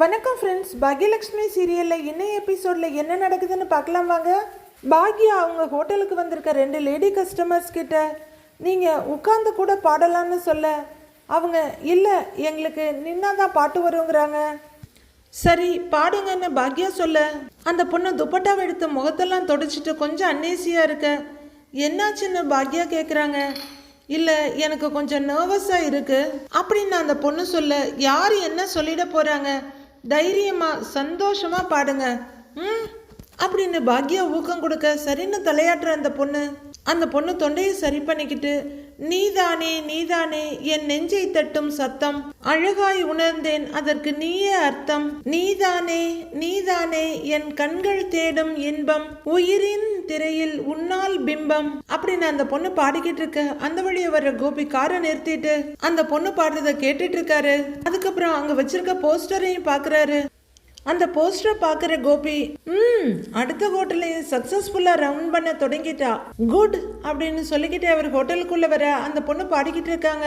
வணக்கம் ஃப்ரெண்ட்ஸ் பாக்யலக்ஷ்மி சீரியலில் என்ன எபிசோடில் என்ன நடக்குதுன்னு பார்க்கலாம் வாங்க. பாக்யா அவங்க ஹோட்டலுக்கு வந்திருக்க ரெண்டு லேடி கஸ்டமர்ஸ் கிட்ட நீங்கள் உட்காந்து கூட பாடலான்னு சொல்ல. அவங்க இல்லை எங்களுக்கு நின்னா தான் பாட்டு வருங்கிறாங்க. சரி பாடுங்கன்னு பாக்யா சொல்ல. அந்த பொண்ணு துப்பட்டாவை எடுத்து முகத்தெல்லாம் தொடச்சிட்டு கொஞ்சம் அன்னேசியாக இருக்க. என்னாச்சுன்னு பாக்யா கேட்குறாங்க இல்லை எனக்கு கொஞ்சம் நர்வஸாக இருக்குது அப்படின்னு அந்த பொண்ணு சொல்ல யார் என்ன சொல்லிட போகிறாங்க தைரியமாக சந்தோஷமாக பாடுங்க. ம்? அப்படின்னு பாக்யா ஊக்கம் கொடுக்க சரின்னு தலையாட்டுற அந்த பொண்ணு அந்த பொண்ணு தொண்டையை சரி பண்ணிக்கிட்டு நீதானே நீதானே என் நெஞ்சை தட்டும் சத்தம். அழகாய் உணர்ந்தேன் அதற்கு நீயே அர்த்தம். நீதானே நீதானே என் கண்கள் தேடும் இன்பம். உயிரின் திரையில் உன்னால் பிம்பம். அப்படின்னு அந்த பொண்ணு பாடிக்கிட்டு இருக்க. அந்த வழியை வர்ற கோபி காரை நிறுத்திட்டு அந்த பொண்ணு பாடுறத கேட்டுட்டு இருக்காரு. அதுக்கப்புறம் அங்க வச்சிருக்க போஸ்டரையும் பாக்குறாரு. அந்த போஸ்டரை பார்க்குற கோபி ம் அடுத்த ஹோட்டலையே சக்ஸஸ்ஃபுல்லாக ரவுண்ட் பண்ண தொடங்கிட்டா. குட் அப்படின்னு சொல்லிக்கிட்டே அவர் ஹோட்டலுக்குள்ள வர அந்த பொண்ணு பாடிக்கிட்டு இருக்காங்க.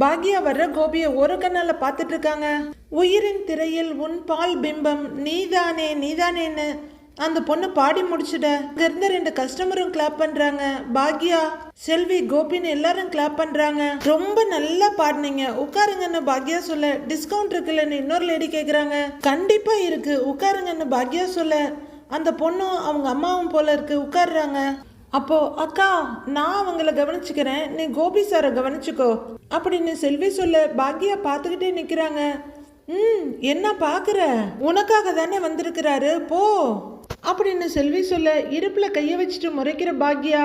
பாக்யா வர்ற கோபியை ஒரு கண்ணால பார்த்துட்டு இருக்காங்க. உயிரின் திரையில் உன் பால் பிம்பம் நீதானே நீதானேன்னு அந்த பொண்ணு பாடி முடிச்சுட இங்கே இருந்த ரெண்டு கஸ்டமரும் கிளாப் பண்றாங்க. பாக்யா செல்வி கோபின்னு எல்லாரும் கிளாப் பண்றாங்க. ரொம்ப நல்லா பாடினீங்க. உட்காருங்கன்னு பாக்யா சொல்ல டிஸ்கவுண்ட் இருக்குல்லன்னு இன்னொரு லேடி கேக்குறாங்க. கண்டிப்பா இருக்கு. உட்காருங்கன்னு பாக்யா சொல்ல அந்த பொண்ணும் அவங்க அம்மாவும் போல இருக்கு. உட்காருறாங்க. அப்போ அக்கா நான் அவங்கள கவனிச்சுக்கிறேன். நீ கோபி சாரை கவனிச்சுக்கோ. அப்படின்னு செல்வி சொல்ல பாக்யா பார்த்துக்கிட்டே நிற்கிறாங்க ம் என்ன பார்க்குற உனக்காக தானே வந்திருக்கிறாரு. போ. அப்படின்னு செல்வி சொல்ல இடுப்பில் கையை வச்சுட்டு முறைக்கிற பாக்யா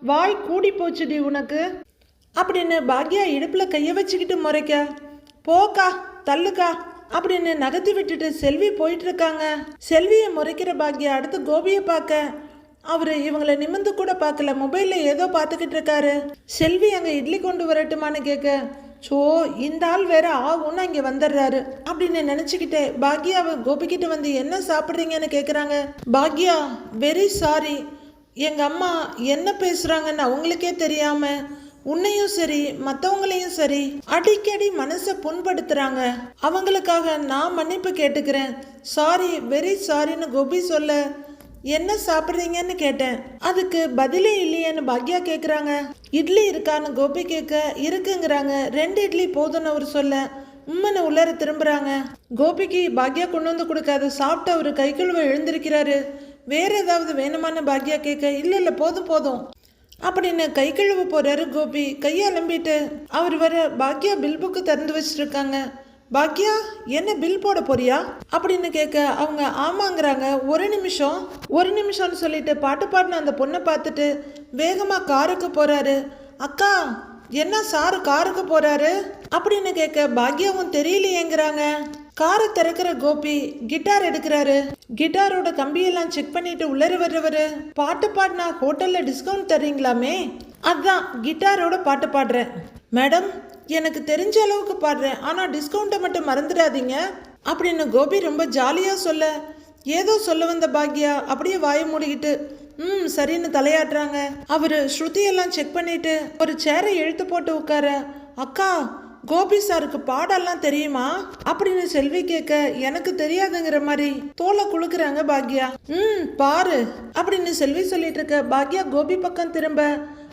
வாய் கூடி போச்சுடி உனக்கு? அப்படின்னு பாக்யா இடுப்பில் கையை வச்சுக்கிட்டு முறைக்க? போக்கா தள்ளுக்கா? அப்படின்னு நகர்த்தி விட்டுட்டு செல்வி போயிட்டு இருக்காங்க? செல்வியை முறைக்கிற பாக்யா அடுத்து கோபியை பார்க்க. அவர் இவங்கள நிமிந்து கூட பார்க்கல மொபைலில் ஏதோ பார்த்துக்கிட்டு இருக்காரு. செல்வி அங்கே இட்லி கொண்டு வரட்டுமான்னு கேட்க சோ இந்த ஆள் வேற ஆகும்னு இங்கே வந்துடுறாரு அப்படின்னு நினைச்சுக்கிட்டே பாக்யாவை கோபிக்கிட்ட வந்து என்ன சாப்பிட்றீங்கன்னு கேட்குறாங்க பாக்யா வெரி சாரி எங்கள் அம்மா என்ன பேசுகிறாங்கன்னு அவங்களுக்கே தெரியாமல் உன்னையும் சரி மற்றவங்களையும் சரி அடிக்கடி மனசை புண்படுத்துகிறாங்க அவங்களுக்காக நான் மன்னிப்பு கேட்டுக்கிறேன். சாரி வெரி சாரின்னு கோபி சொல்ல என்ன சாப்பிட்றீங்கன்னு கேட்டேன். அதுக்கு பதிலே இல்லையேன்னு பாக்யா கேட்குறாங்க இட்லி இருக்கான்னு கோபி கேட்க இருக்குங்கிறாங்க. ரெண்டு இட்லி போதும்னு அவர் சொல்ல. உம்மனை உள்ளார திரும்புறாங்க. கோபிக்கு பாக்யா கொண்டு வந்து கொடுக்காது சாப்பிட்டு அவர் கை கழுவ எழுந்திருக்கிறாரு. வேற ஏதாவது வேணுமான்னு பாக்யா கேட்க இல்லை இல்லை போதும் போதும். அப்படின்னு கை கழுவ போறாரு கோபி. கையை அலம்பிட்டு அவர் வர பாக்யா பில் புக்கு திறந்து வச்சிருக்காங்க. பாக்யா என்ன பில் போட போறியா? அப்படின்னு கேட்க அவங்க ஆமாங்கிறாங்க. ஒரு நிமிஷம் ஒரு நிமிஷம்னு சொல்லிட்டு பாட்டு பாடின அந்த பொண்ணை பார்த்துட்டு வேகமாக காருக்கு போறாரு. அக்கா என்ன சாரு காருக்கு போறாரு? அப்படின்னு கேட்க பாக்யாவும் தெரியலையேங்கிறாங்க. காரை திறக்கிற கோபி கிட்டார் எடுக்கிறாரு. கிட்டாரோட கம்பியெல்லாம் செக் பண்ணிட்டு உள்ளர வர்றவரு பாட்டு பாடினா ஹோட்டல்ல டிஸ்கவுண்ட் தர்றீங்களாமே? அதான் கிட்டாரோட பாட்டு பாடுறேன். மேடம் எனக்கு தெரிஞ்ச அளவுக்கு பாடுறேன் ஆனால் டிஸ்கவுண்ட்டை மட்டும் மறந்துடாதீங்க. அப்படின்னு கோபி ரொம்ப ஜாலியாக சொல்ல ஏதோ சொல்ல வந்த பாக்யா அப்படியே வாயை மூடிக்கிட்டு ம் சரின்னு தலையாட்டுறாங்க. அவர் ஸ்ருதி எல்லாம் செக் பண்ணிட்டு ஒரு சேரை இழுத்து போட்டு உட்கார அக்கா கோபி சாருக்கு பாடெல்லாம் தெரியுமா? அப்படின்னு செல்வி கேட்க எனக்கு தெரியாதுங்கிற மாதிரி தோலை குலுக்குறாங்க பாக்யா. ம் பாரு அப்படின்னு செல்வி சொல்லிட்டு இருக்க பாக்யா கோபி பக்கம் திரும்ப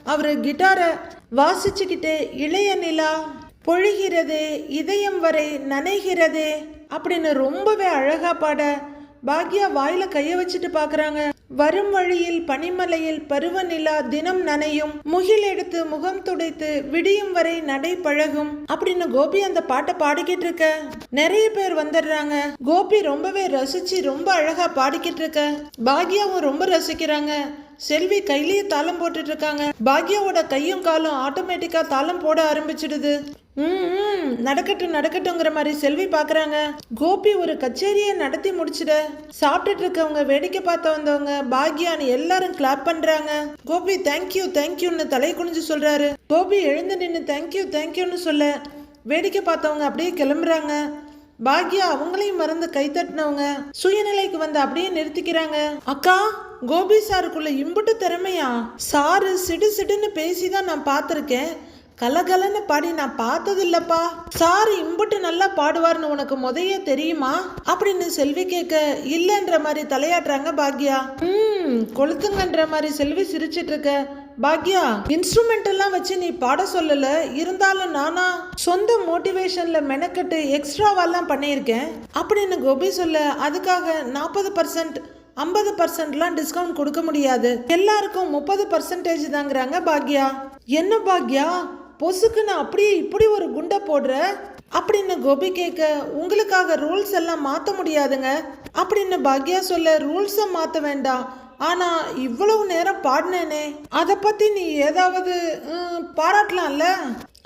அவர் கிட்டாரை வாசிச்சுக்கிட்டு இளைய நிலா பொழிகிறது இதயம் வரை நனைகிறதே அப்படின்னு ரொம்பவே அழகா பாட பாக்யா வாயில கைய வச்சுட்டு பாக்குறாங்க. வரும் வழியில் பனிமலையில் பருவநிலா தினம் நனையும் முகில் எடுத்து முகம் துடைத்து விடியும் வரை நடை பழகும் அப்படின்னு கோபி அந்த பாட்டை பாடிக்கிட்டு இருக்க. நிறைய பேர் வந்துடுறாங்க. கோபி ரொம்பவே ரசிச்சு ரொம்ப அழகா பாடிக்கிட்டு இருக்க. பாக்யாவும் ரொம்ப ரசிக்கிறாங்க. செல்வி கையிலேயே தாளம் போட்டுட்டு இருக்காங்க பாக்யாவோட கையும் காலும் ஆட்டோமேட்டிக்கா தாளம் போட ஆரம்பிச்சிடுது. ம் ம், நடக்கட்டும் நடக்கட்டுங்கிற மாதிரி செல்வி பாக்குறாங்க. கோபி ஒரு கச்சேரியை நடத்தி முடிச்சிட சாப்பிட்டுட்டு இருக்கவங்க வேடிக்கை பார்த்த வந்தவங்க பாக்யான்னு எல்லாரும் கிளாப் பண்றாங்க. கோபி தேங்க்யூ தேங்க்யூன்னு தலை குனிஞ்சு சொல்றாரு. கோபி எழுந்து நின்று தேங்க்யூ தேங்க்யூன்னு சொல்ல வேடிக்கை பார்த்தவங்க அப்படியே கிளம்புறாங்க. பாக்யா அவங்களையும் மறந்து கை தட்டினவங்க சுயநிலைக்கு வந்து அப்படியே நிறுத்திக்கிறாங்க. அக்கா கோபி சாருக்குள்ள இம்புட்டு திறமையா? சாரு சிடு சிடுன்னு பேசிதான் நான் பார்த்துருக்கேன். கலகலன்னு பாடி நான் பார்த்தது இல்லப்பா சார் இம்புட்டு நல்லா பாடுவார்னு உனக்கு முதைய தெரியுமா? அப்படின்னு செல்வி கேட்க இல்லைன்ற மாதிரி தலையாட்டுறாங்க பாக்யா. ம் கொளுத்துங்கன்ற மாதிரி செல்வி சிரிச்சிட்டு இருக்க. பாக்யா இன்ஸ்ட்ருமெண்ட் எல்லாம் வச்சு நீ பாட சொல்லல. இருந்தாலும் நானா சொந்த மோட்டிவேஷன்ல மெனக்கட்டு எக்ஸ்ட்ராவெல்லாம் பண்ணியிருக்கேன். அப்படின்னு கோபி சொல்ல அதுக்காக நாற்பது பர்சன்ட் ஐம்பது பர்சன்ட்லாம் டிஸ்கவுண்ட் கொடுக்க முடியாது. எல்லாருக்கும் முப்பது பர்சன்டேஜ் தாங்கிறாங்க பாக்யா. என்ன பாக்யா? பொசுக்குன்னு அப்படியே இப்படி ஒரு குண்டை போடுற? அப்படின்னு கோபி கேட்க உங்களுக்காக ரூல்ஸ் எல்லாம் மாற்ற முடியாதுங்க. அப்படின்னு பாக்யா சொல்ல ரூல்ஸை மாற்ற வேண்டாம். ஆனால் இவ்வளவு நேரம் பாடினேனே. அதை பற்றி நீ ஏதாவது பாராட்டலாம்ல?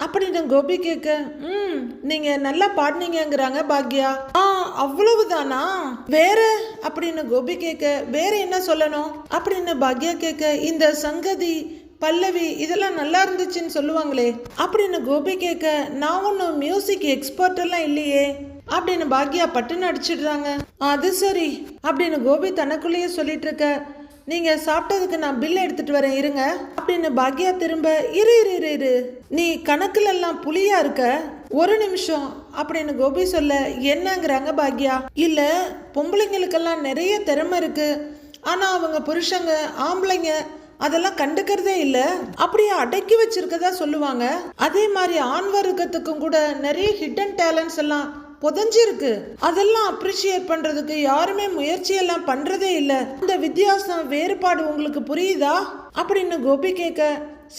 அப்படின்னு கோபி கேட்க ம். நீங்க நல்லா பாடினீங்கங்கிறாங்க பாக்யா. ஆ அவ்வளவுதானா? வேற? அப்படின்னு கோபி கேட்க வேற என்ன சொல்லணும்? அப்படின்னு பாக்யா கேட்க இந்த சங்கதி பல்லவி இதெல்லாம் நல்லா இருந்துச்சுன்னு சொல்லுவாங்களே. அப்படின்னு கோபி கேட்க நான் ஒன்றும் மியூசிக் எக்ஸ்பர்ட் எல்லாம் இல்லையே. அப்படின்னு பாக்யா பட்டுன்னு அடிச்சிடுறாங்க. அது சரி. அப்படின்னு கோபி தனக்குள்ளேயே சொல்லிட்டு இருக்க. நீங்கள் சாப்பிட்டதுக்கு நான் பில் எடுத்துட்டு வரேன் இருங்க. அப்படின்னு பாக்யா திரும்ப இரு இரு இரு இரு. நீ கணக்குல எல்லாம் இருக்க? ஒரு நிமிஷம் அப்படின்னு கோபி சொல்ல என்னங்கிறாங்க பாக்யா. இல்லை பொம்பளைங்களுக்கெல்லாம் நிறைய திறமை இருக்கு. ஆனால் அவங்க புருஷங்க ஆம்பளைங்க அதெல்லாம் கண்டுக்கிறதே இல்லை. அப்படியே அடக்கி வச்சிருக்கதா சொல்லுவாங்க. அதே மாதிரி ஆண் வர்க்கத்துக்கும் கூட நிறைய ஹிடன் டேலண்ட்ஸ் எல்லாம் புதஞ்சிருக்கு. அதெல்லாம் அப்ரிஷியேட் பண்றதுக்கு யாருமே முயற்சி எல்லாம் பண்றதே இல்ல. இந்த வித்தியாசம் வேறுபாடு உங்களுக்கு புரியுதா? அப்படின்னு கோபி கேட்க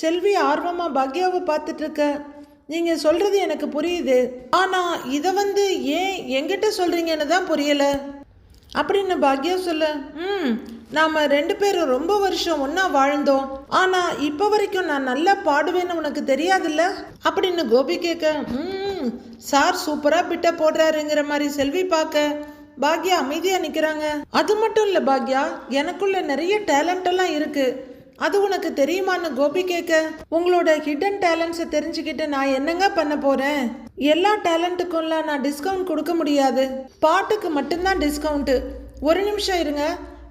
செல்வி ஆர்வமா பாக்யாவை பார்த்துட்டு இருக்க நீங்க சொல்றது எனக்கு புரியுது. ஆனா இத வந்து ஏன் எங்கிட்ட சொல்றீங்கன்னு தான் புரியல. அப்படின்னு பாக்யா சொல்ல ம் நாம ரெண்டு பேரும் ரொம்ப வருஷம் ஒன்றா வாழ்ந்தோம். ஆனா இப்ப வரைக்கும் நான் நல்லா பாடுவேன்னு உனக்கு தெரியாதுல்ல? அப்படின்னு கோபி கேட்க ம் சார் சூப்பரா பிட்ட போடுறாருங்கிற மாதிரி செல்வி பார்க்க பாக்யா அமைதியா நிக்கிறாங்க. அது மட்டும் இல்ல பாக்யா எனக்குள்ள நிறைய டேலண்ட் எல்லாம் இருக்கு. அது உனக்கு தெரியுமான்னு கோபி கேட்க உங்களோட ஹிடன் டேலண்ட்ஸை தெரிஞ்சுக்கிட்டு நான் என்னங்க பண்ண போறேன்? எல்லா டேலண்ட்டுக்கும்லாம் நான் டிஸ்கவுண்ட் கொடுக்க முடியாது. பாட்டுக்கு மட்டும்தான் டிஸ்கவுண்ட்டு ஒரு நிமிஷம் இருங்க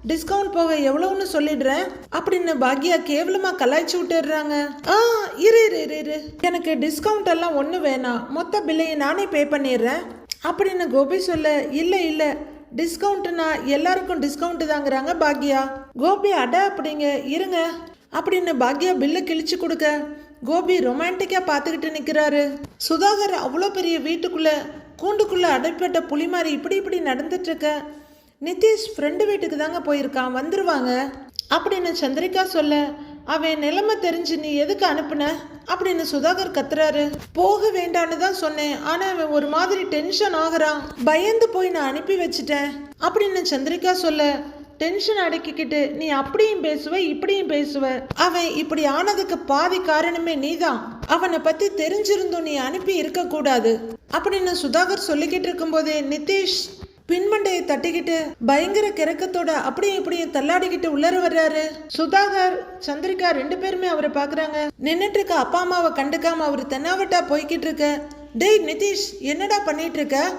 டிஸ்கவுண்ட் போக எவ்வளவுன்னு சொல்லிடுறேன். அப்படின்னு பாக்யா கேவலமா கலாய்ச்சி விட்டுடுறாங்க. ஆ இரு இரு இரு இரு. எனக்கு டிஸ்கவுண்ட் எல்லாம் ஒன்று வேணாம். மொத்த பில்லையை நானே பே பண்ணிடுறேன். அப்படின்னு கோபி சொல்ல இல்லை இல்லை. டிஸ்கவுண்ட்னா எல்லாருக்கும் டிஸ்கவுண்ட் தாங்கிறாங்க பாக்யா. கோபி அட அப்படிங்க இருங்க. அப்படின்னு பாக்யா பில்லை கிழிச்சு கொடுக்க. கோபி ரொமான்டிக்காக பார்த்துக்கிட்டு நிற்கிறாரு சுதாகர் அவ்வளோ பெரிய வீட்டுக்குள்ளே கூண்டுக்குள்ளே அடைப்பட்ட புலி மாதிரி இப்படி இப்படி நடந்துட்டு நிதிஷ் ஃப்ரெண்டு வீட்டுக்கு தாங்க போயிருக்கான் வந்துருவாங்க. அப்படின்னு சந்திரிகா சொல்ல அவன் நிலைமை தெரிஞ்சு நீ எதுக்கு அனுப்புன? அப்படின்னு சுதாகர் கத்துறாரு. போக வேண்டான்னு தான் சொன்னேன் ஆனா அவன் ஒரு மாதிரி டென்ஷன் ஆகுறான். பயந்து போய் நான் அனுப்பி வச்சிட்டேன். அப்படின்னு சந்திரிகா சொல்ல டென்ஷன் அடக்கிக்கிட்டு நீ அப்படியும் பேசுவ இப்படியும் பேசுவ. அவன் இப்படி ஆனதுக்கு பாதி காரணமே நீதான். அவனை பத்தி தெரிஞ்சிருந்தும் நீ அனுப்பி இருக்க கூடாது. அப்படின்னு சுதாகர் சொல்லிக்கிட்டு இருக்கும்போதே நிதிஷ் பின்மண்டையை தட்டிக்கிட்டு பயங்கர கிறக்கத்தோட அப்படியும் இப்படியும் தள்ளாடிக்கிட்டு உள்ளர வர்றாரு. சுதாகர் சந்திரிகா ரெண்டு பேருமே அவரை பாக்குறாங்க. நின்னுட்டு இருக்க அப்பா அம்மாவை கண்டுக்காம அவர் தென்னாவட்டா போய்கிட்டு இருக்க டேய் நிதிஷ் என்னடா பண்ணிட்டு இருக்க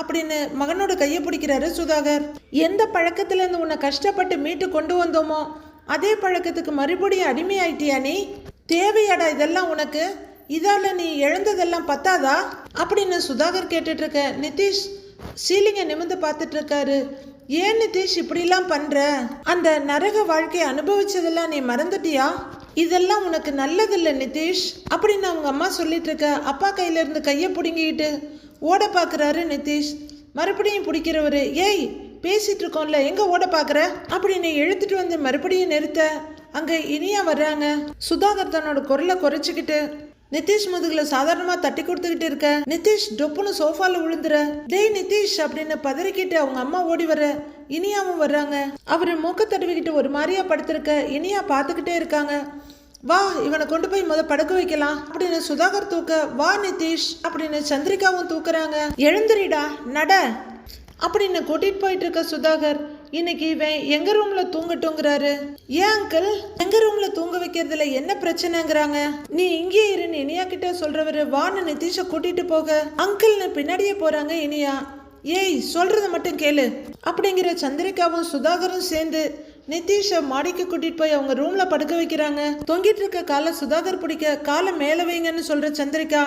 அப்படின்னு மகனோட கையை பிடிக்கிறாரு சுதாகர். எந்த பழக்கத்துல இருந்து உன்னை கஷ்டப்பட்டு மீட்டு கொண்டு வந்தோமோ அதே பழக்கத்துக்கு மறுபடியும் அடிமையாயிட்டியா நீ? தேவையாடா இதெல்லாம் உனக்கு? இதால நீ இழந்ததெல்லாம் பத்தாதா? அப்படின்னு சுதாகர் கேட்டுட்டு இருக்க நிதிஷ் சீலிங்கை நிமிந்து பார்த்துட்டு இருக்காரு ஏன் நிதிஷ் இப்படிலாம் பண்ற? அந்த நரக வாழ்க்கையை அனுபவிச்சதெல்லாம் நீ மறந்துட்டியா? இதெல்லாம் உனக்கு நல்லதில்ல நிதிஷ் அப்படின்னு அவங்க அம்மா சொல்லிட்டு இருக்க அப்பா கையில இருந்து கையை பிடுங்கிக்கிட்டு ஓட பாக்குறாரு நிதிஷ். மறுபடியும் பிடிக்கிறவரு ஏய் பேசிட்டு இருக்கோம்ல எங்க ஓட பார்க்கற? அப்படின்னு எழுத்துட்டு வந்து மறுபடியும் நிறுத்த அங்க இனியா வர்றாங்க. சுதாகர் தன்னோட குரலை குறைச்சிக்கிட்டு நிதிஷ் முதுகுல சாதாரணமா தட்டி கொடுத்துக்கிட்டு இருக்க. நிதிஷ் டொப்புன்னு சோஃபால விழுந்துற. டேய் நிதிஷ் அப்படின்னு பதறிக்கிட்டு அவங்க அம்மா ஓடி வர இனியாவும் வர்றாங்க. அவர் மூக்க தடவிக்கிட்டு ஒரு மாதிரியா படுத்திருக்க. இனியா பார்த்துக்கிட்டே இருக்காங்க. வா இவனை கொண்டு போய் முத படுக்க வைக்கலாம் அப்படின்னு சுதாகர் தூக்க. வா நிதிஷ் அப்படின்னு சந்திரிகாவும் தூக்குறாங்க. எழுந்துரிடா நட அப்படின்னு கூட்டிட்டு போயிட்டு இருக்க சுதாகர். இன்னைக்கு இவன் எங்க ரூம்ல தூங்கட்டுங்கிறாரு? ஏன் அங்கிள் எங்க ரூம்ல தூங்க வைக்கிறதுல என்ன பிரச்சனைங்கிறாங்க? நீ இங்கே இருன்னு இனியா கிட்ட சொல்றவரு. வான்னு நிதிஷ கூட்டிட்டு போக. அங்கிள்னு பின்னாடியே போறாங்க இனியா. ஏய் சொல்றத மட்டும் கேளு. அப்படிங்கிற சந்திரிகாவும் சுதாகரும் சேர்ந்து நிதிஷை மாடிக்கு கூட்டிட்டு போய் அவங்க ரூம்ல படுக்க வைக்கிறாங்க. தொங்கிட்டு இருக்க காலை சுதாகர் பிடிக்க காலை மேல வைங்கன்னு சொல்ற சந்திரிகா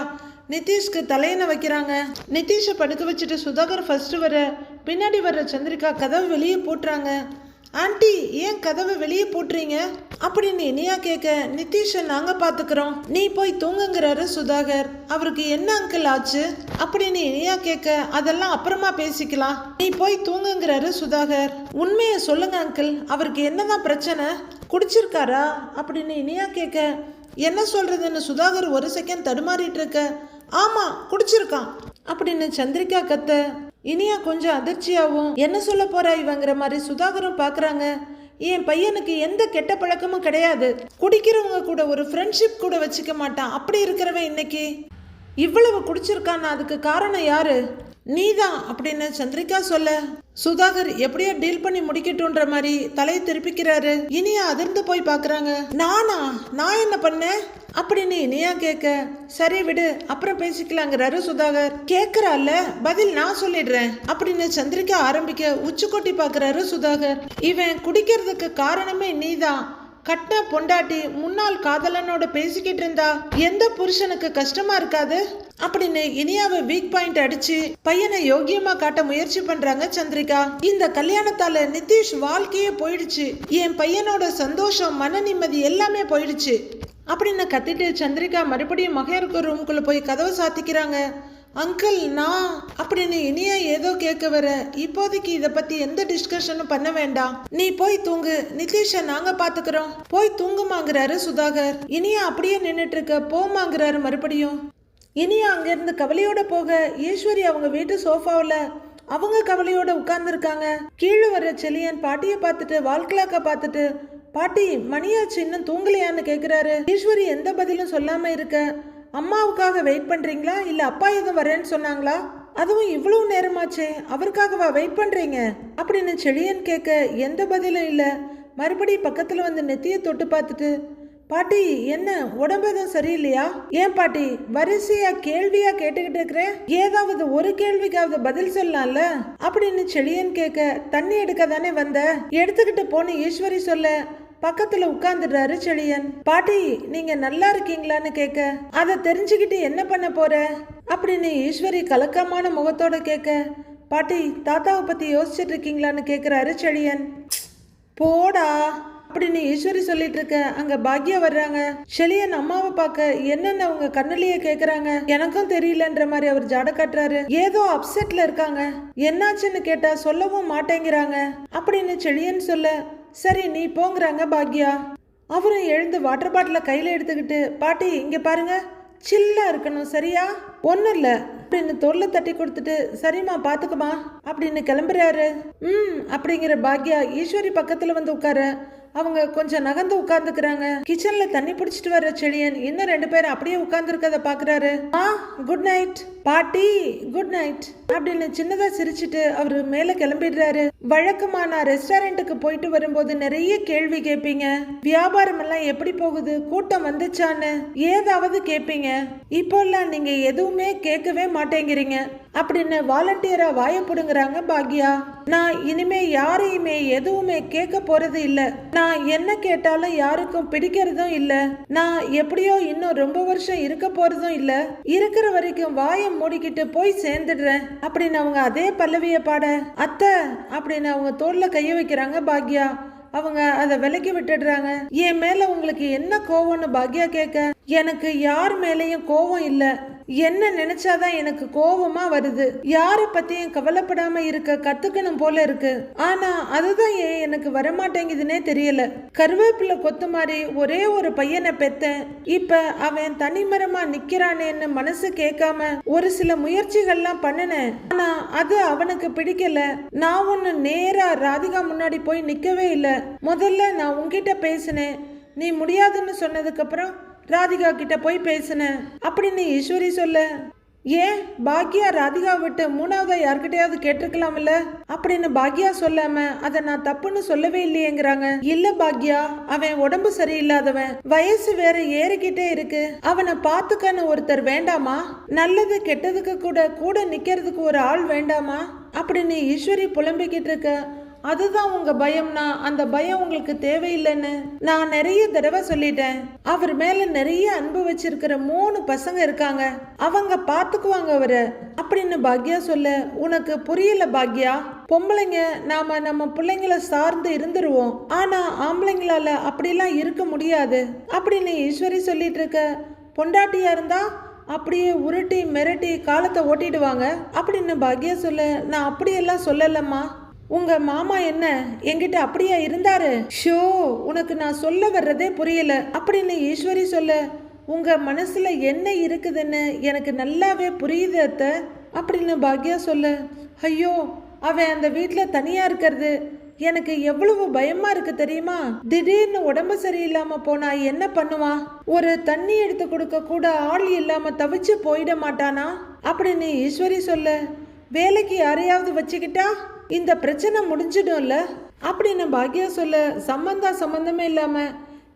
நிதிஷ்க்கு தலையின வைக்கிறாங்க. நிதிஷை படுக்க வச்சுட்டு சுதாகர் ஃபர்ஸ்ட் வர பின்னாடி வர்ற சந்திரிகா கதவு வெளியே போட்டுறாங்க. ஆண்டி ஏன் கதவை வெளியே போட்டுறீங்க? அப்படின்னு இனியா கேட்க நிதிஷை நாங்கள் பார்த்துக்கிறோம் நீ போய் தூங்குங்கிறாரு சுதாகர். அவருக்கு என்ன அங்கிள் ஆச்சு? அப்படின்னு இனியா கேட்க அதெல்லாம் அப்புறமா பேசிக்கலாம். நீ போய் தூங்குங்கிறாரு சுதாகர். உண்மையை சொல்லுங்க அங்கிள் அவருக்கு என்னதான் பிரச்சனை? குடிச்சிருக்காரா? அப்படின்னு இனியா கேட்க என்ன சொல்றதுன்னு சுதாகர் ஒரு செகண்ட் தடுமாறிட்டு இருக்க. ஆமா குடிச்சிருக்கான். அப்படின்னு சந்திரிகா கத்த இனியா கொஞ்சம் அதிர்ச்சியாகவும் என்ன சொல்ல போறா இவங்கிற மாதிரி சுதாகரும் பார்க்குறாங்க என் பையனுக்கு எந்த கெட்ட பழக்கமும் கிடையாது. குடிக்கிறவங்க கூட ஒரு ஃப்ரெண்ட்ஷிப் கூட வச்சுக்க மாட்டான். அப்படி இருக்கிறவன் இன்னைக்கு? இவ்வளவு குடிச்சிருக்கான்னு அதுக்கு காரணம் யாரு? நீதான் அப்படின்னு சந்திரிகா சொல்ல சுதாகர் எப்படியோ டீல் பண்ணி முடிக்கட்டும்ன்ற மாதிரி தலையை திருப்பிக்கிறாரு. இனியா அதிர்ந்து போய் பாக்குறாங்க. நானா? நான் என்ன பண்ணேன்? அப்படின்னு இனியா கேட்க சரி விடு அப்புறம் பேசிக்கலாங்கிறாரு சுதாகர். கேக்குறால பதில் நான் சொல்லிடுறேன். அப்படின்னு சந்திரிக்கா ஆரம்பிக்க உச்சி கொட்டி பாக்குறாரு சுதாகர். இவன் குடிக்கிறதுக்கு காரணமே நீதான். கட்ட பொண்டாட்டி முன்னாள் காதலனோட பேசிக்கிட்டு இருந்தா எந்த புருஷனுக்கு கஷ்டமா இருக்காது? அப்படின்னு இனியாவை வீக் பாயிண்ட் அடிச்சு பையனை யோகியமா காட்ட முயற்சி பண்றாங்க சந்திரிகா. இந்த கல்யாணத்தால நிதிஷ் வாழ்க்கையே போயிடுச்சு. என் பையனோட சந்தோஷம் மன நிம்மதி எல்லாமே போயிடுச்சு. அப்படின்னு கத்திட்டு சந்திரிகா மறுபடியும் மகையருக்கு ரூம்குள்ள போய் கதவை சாத்திக்கிறாங்க. அங்கிள் நான் அப்படின்னு இனியா ஏதோ கேட்க வர இப்போதைக்கு இதை பத்தி எந்த டிஸ்கஷனும் பண்ண வேண்டாம். நீ போய் தூங்கு. நிதிஷ நாங்க பாத்துக்கிறோம். போய் தூங்குமாங்கிறாரு சுதாகர். இனியா அப்படியே நின்னுட்டு இருக்க போமாங்கிறாரு மறுபடியும். இனியா அங்கிருந்து கவலையோட போக ஈஸ்வரி அவங்க வீட்டு சோஃபாவில் அவங்க கவலையோட உட்கார்ந்துருக்காங்க. கீழே வர செலியன் பாட்டியை பார்த்துட்டு வாழ்க்கலாக்க பார்த்துட்டு பாட்டி மணியாச்சு இன்னும் தூங்கலையான்னு கேட்குறாரு ஈஸ்வரி எந்த பதிலும் சொல்லாம இருக்க அம்மாவுக்காக வெயிட் பண்ணுறீங்களா இல்லை அப்பா எதுவும் வரேன்னு சொன்னாங்களா? அதுவும் இவ்வளவு நேரமாச்சே அவருக்காகவா வெயிட் பண்ணுறீங்க அப்படின்னு செழியன் கேட்க எந்த பதிலும் இல்லை. மறுபடி பக்கத்தில் வந்து நெத்தியை தொட்டு பார்த்துட்டு பாட்டி என்ன உடம்பு எதுவும் சரியில்லையா? ஏன் பாட்டி வரிசையா கேள்வியா கேட்டுக்கிட்டு இருக்கிறேன்? ஏதாவது ஒரு கேள்விக்காவது பதில் சொல்லலாம்ல? அப்படின்னு செழியன் கேட்க தண்ணி எடுக்க தானே வந்த? எடுத்துக்கிட்டு போன ஈஸ்வரி சொல்ல பக்கத்துல உட்கார்ந்துடுறாரு செழியன். பாட்டி நீங்க நல்லா இருக்கீங்களான்னு கேட்க அதை தெரிஞ்சுக்கிட்டு என்ன பண்ண போற? அப்படின்னு ஈஸ்வரி கலக்கமான முகத்தோட கேட்க பாட்டி தாத்தாவை பத்தி யோசிச்சுட்டு இருக்கீங்களான்னு கேக்குறாரு செழியன். போடா அப்படின்னு ஈஸ்வரி சொல்லிட்டு இருக்க. அங்க பாக்யா வர்றாங்க. செழியன் அம்மாவை பார்க்க என்னென்ன அவங்க கண்ணுலயே கேக்குறாங்க? எனக்கும் தெரியலன்ற மாதிரி அவர் ஜட காட்டுறாரு. ஏதோ அப்செட்ல இருக்காங்க. என்னாச்சுன்னு கேட்டா சொல்லவும் மாட்டேங்கிறாங்க. அப்படின்னு செழியன் சொல்ல சரி நீ போங்கிறாங்க பாக்யா. அவரும் எழுந்து வாட்டர் பாட்டில கையில எடுத்துக்கிட்டு பாட்டி இங்க பாருங்க. சில்லா இருக்கணும் சரியா? ஒன்றும் இல்லை. அப்படின்னு தொல்லை தட்டி கொடுத்துட்டு சரிம்மா பார்த்துக்குமா அப்படின்னு கிளம்புறாரு. ம் அப்படிங்கிற பாக்யா ஈஸ்வரி பக்கத்தில் வந்து உட்கார அவங்க கொஞ்சம் நகர்ந்து உட்கார்ந்துக்கிறாங்க. கிச்சன்ல தண்ணி பிடிச்சிட்டு வர்ற செழியன் இன்னும் ரெண்டு பேரும் அப்படியே உட்கார்ந்துருக்கத பாக்குறாரு. ஆ குட் நைட் பாட்டி குட் நைட் அப்படின்னு சின்னதா சிரிச்சிட்டு அவரு மேல கிளம்பிடுறாரு. வழக்கமா நான் ரெஸ்டாரண்ட்டுக்கு போயிட்டு வரும்போது நிறைய கேள்வி கேட்பீங்க வியாபாரம் எல்லாம் எப்படி போகுது? கூட்டம் வந்துச்சான்னு ஏதாவது கேட்பீங்க இப்போல்லாம் நீங்க எதுவுமே கேட்கவே மாட்டேங்கிறீங்க. அப்படின்னு வாலண்டியரா வாய பிடுங்குறாங்க பாக்யா. நான் இனிமே யாரையுமே எதுவுமே கேட்க போறது இல்ல. நான் என்ன கேட்டாலும் யாருக்கும் பிடிக்கிறதும் இல்ல. நான் எப்படியோ இன்னும் ரொம்ப வருஷம் இருக்க போறதும் இல்ல. இருக்கிற வரைக்கும் வாயை மூடிக்கிட்டு போய் சேர்ந்துடுறேன் அப்படின்னு அவங்க அதே பல்லவிய பாட அத்தை அப்படின்னு அவங்க தோல்ல கைய வைக்கிறாங்க பாக்யா. அவங்க அதை விலக்கி விட்டுடுறாங்க. என் மேல உங்களுக்கு என்ன கோவம்னு பாக்யா கேட்க? எனக்கு யார் மேலேயும் கோவம் இல்லை. என்ன நினைச்சாதான் எனக்கு கோபமா வருது. யார பத்தியும் கவலைப்படாம இருக்க கத்துக்கணும் போல இருக்கு. ஆனா அதுதான் ஏன் எனக்கு வரமாட்டேங்குதுன்னே தெரியல. கருவேப்பிலை கொத்து மாதிரி ஒரே ஒரு பையனை பெத்தேன். இப்ப அவன் தனிமரமா நிக்கிறானேன்னு மனசு கேட்காம ஒரு சில முயற்சிகள்லாம் பண்ணினேன். ஆனா அது அவனுக்கு பிடிக்கல. நான் ஒன்னு நேரா ராதிகா முன்னாடி போய் நிக்கவே இல்லை. முதல்ல நான் உன்கிட்ட பேசினேன். நீ முடியாதுன்னு சொன்னதுக்கு அப்புறம் ராதிகா கிட்ட போய் பேசினேன் அப்படின்னு ஈஸ்வரி சொல்ல. ஏன் பாக்யா ராதிகா விட்டு மூணாவதா யார்கிட்டயாவது கேட்டிருக்கலாம்ல? அப்படின்னு பாக்யா சொல்லாம அதை நான் தப்புன்னு சொல்லவே இல்லையேங்கிறாங்க. இல்ல பாக்யா அவன் உடம்பு சரியில்லாதவன். வயசு வேற ஏறிக்கிட்டே இருக்கு. அவனை பாத்துக்கன்னு ஒருத்தர் வேண்டாமா? நல்லது கெட்டதுக்கு கூட கூட நிக்கிறதுக்கு ஒரு ஆள் வேண்டாமா? அப்படின்னு ஈஸ்வரி புலம்பிக்கிட்டு இருக்க. அதுதான் உங்க பயம்னா அந்த பயம் உங்களுக்கு தேவையில்லைன்னு நான் நிறைய தடவை சொல்லிட்டேன். அவர் மேல நிறைய அன்பு வச்சிருக்கிற மூணு பசங்க இருக்காங்க. அவங்க பாத்துக்குவாங்க அவரை. அப்படின்னு பாக்யா சொல்ல உனக்கு புரியல பாக்யா? பொம்பளைங்க நாம நம்ம பிள்ளைங்களை சார்ந்து இருந்துருவோம். ஆனா ஆம்பளைங்களால அப்படிலாம் இருக்க முடியாது. அப்படின்னு ஈஸ்வரி சொல்லிட்டு இருக்க பொண்டாட்டியா இருந்தா அப்படியே உருட்டி மிரட்டி காலத்தை ஓட்டிடுவாங்க. அப்படின்னு பாக்யா சொல்ல நான் அப்படியெல்லாம் சொல்லலம்மா. உங்க மாமா என்ன? என்கிட்ட அப்படியா இருந்தாரு? ஷோ உனக்கு நான் சொல்ல வர்றதே புரியல. அப்படின்னு ஈஸ்வரி சொல்ல உங்க மனசுல என்ன இருக்குதுன்னு எனக்கு நல்லாவே புரியுது அத்தை அப்படின்னு பாக்யா சொல்ல ஐயோ அவன் அந்த வீட்டில் தனியா இருக்கிறது. எனக்கு எவ்வளவு பயமா இருக்கு தெரியுமா? திடீர்னு உடம்பு சரியில்லாம போனா என்ன பண்ணுவான் ஒரு தண்ணி எடுத்து கொடுக்க கூட ஆள் இல்லாம தவிச்சு போயிட மாட்டானா? அப்படின்னு ஈஸ்வரி சொல்ல வேலைக்கு யாரையாவது வச்சுக்கிட்டா? இந்த பிரச்சனை முடிஞ்சிடும்ல? அப்படின்னு பாக்யா சொல்ல சம்பந்தா சம்பந்தமே இல்லாம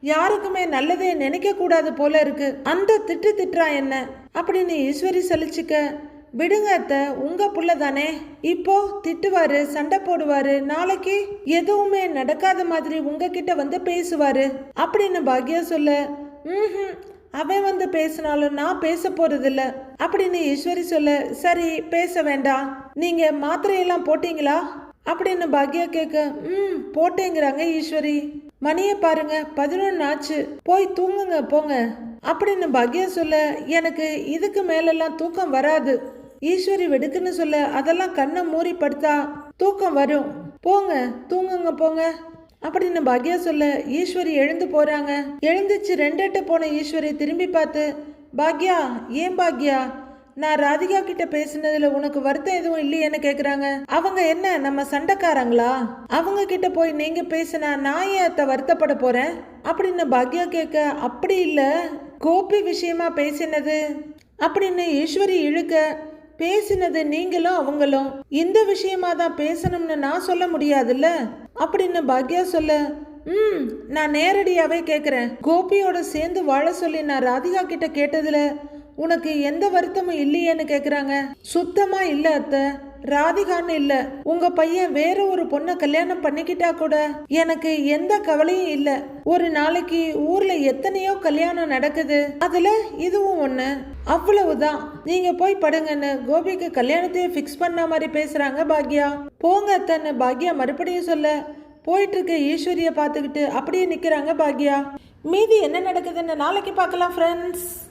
யாருக்குமே நல்லதே நினைக்க கூடாது போல இருக்கு. அந்த திட்டு திட்டுறா என்ன? அப்படின்னு ஈஸ்வரி சலிச்சுக்க விடுங்க அத்தை உங்க புள்ள தானே. இப்போ திட்டுவாரு சண்டை போடுவாரு நாளைக்கு எதுவுமே நடக்காத மாதிரி உங்ககிட்ட வந்து பேசுவாரு. அப்படின்னு பாக்யா சொல்ல ம்ஹும் அவன் வந்து பேசினாலும் நான் பேச போறதில்ல. அப்படின்னு ஈஸ்வரி சொல்ல சரி பேச வேண்டாம். நீங்க மாத்திரையெல்லாம் போட்டீங்களா? அப்படின்னு பாக்யா கேட்க ம் போட்டேங்கிறாங்க ஈஸ்வரி. மணியை பாருங்க பதினொன்று ஆச்சு. போய் தூங்குங்க போங்க. அப்படின்னு பாக்யா சொல்ல எனக்கு இதுக்கு மேலெல்லாம் தூக்கம் வராது. ஈஸ்வரி வெடுக்குன்னு சொல்ல அதெல்லாம் கண்ணை மூடி படுத்தா தூக்கம் வரும். போங்க தூங்குங்க போங்க. அப்படின்னு பாக்யா சொல்ல ஈஸ்வரி எழுந்து போறாங்க. எழுந்துச்சு ரெண்டெட்டு போன ஈஸ்வரி திரும்பி பார்த்து பாக்யா ஏன் பாக்யா? நான் ராதிகா கிட்ட பேசினதுல உனக்கு வருத்தம் எதுவும் இல்லையேன்னு கேக்குறாங்க. அவங்க என்ன நம்ம சண்டைக்காரங்களா? அவங்க கிட்ட போய் நீங்க பேசினா நான் ஏன் அத்தை வருத்தப்பட போறேன்? அப்படின்னு பாக்யா கேட்க அப்படி இல்ல. கோபி விஷயமா பேசினது. அப்படின்னு ஈஸ்வரி இழுக்க பேசினது நீங்களும் அவங்களும். இந்த விஷயமா தான் பேசணும்னு நான் சொல்ல முடியாதுல்ல? அப்படின்னு பாக்யா சொல்ல ம் நான் நேரடியாகவே கேட்குறேன் கோபியோட சேர்ந்து வாழ சொல்லி நான் ராதிகா கிட்ட கேட்டதில் உனக்கு எந்த வருத்தமும் இல்லையேன்னு கேட்குறாங்க சுத்தமாக இல்லை அத்தை. ராதிகான்னு இல்ல. உங்க பையன் வேற ஒரு பொண்ணை கல்யாணம் பண்ணிக்கிட்டா கூட எனக்கு எந்த கவலையும் இல்ல. ஒரு நாளைக்கு ஊர்ல எத்தனையோ கல்யாணம் நடக்குது. அதுல இதுவும் ஒண்ணு. அவ்வளவுதான். நீங்க போய் படுங்கன்னு கோபிக்கு கல்யாணத்தையே ஃபிக்ஸ் பண்ண மாதிரி பேசுறாங்க பாக்யா. போங்க அத்தன்னு பாக்யா மறுபடியும் சொல்ல. போயிட்டு இருக்க ஈஸ்வரிய பார்த்துக்கிட்டு அப்படியே நிக்கிறாங்க பாக்யா. மீதி என்ன நடக்குதுன்னு நாளைக்கு பார்க்கலாம் ஃப்ரெண்ட்ஸ்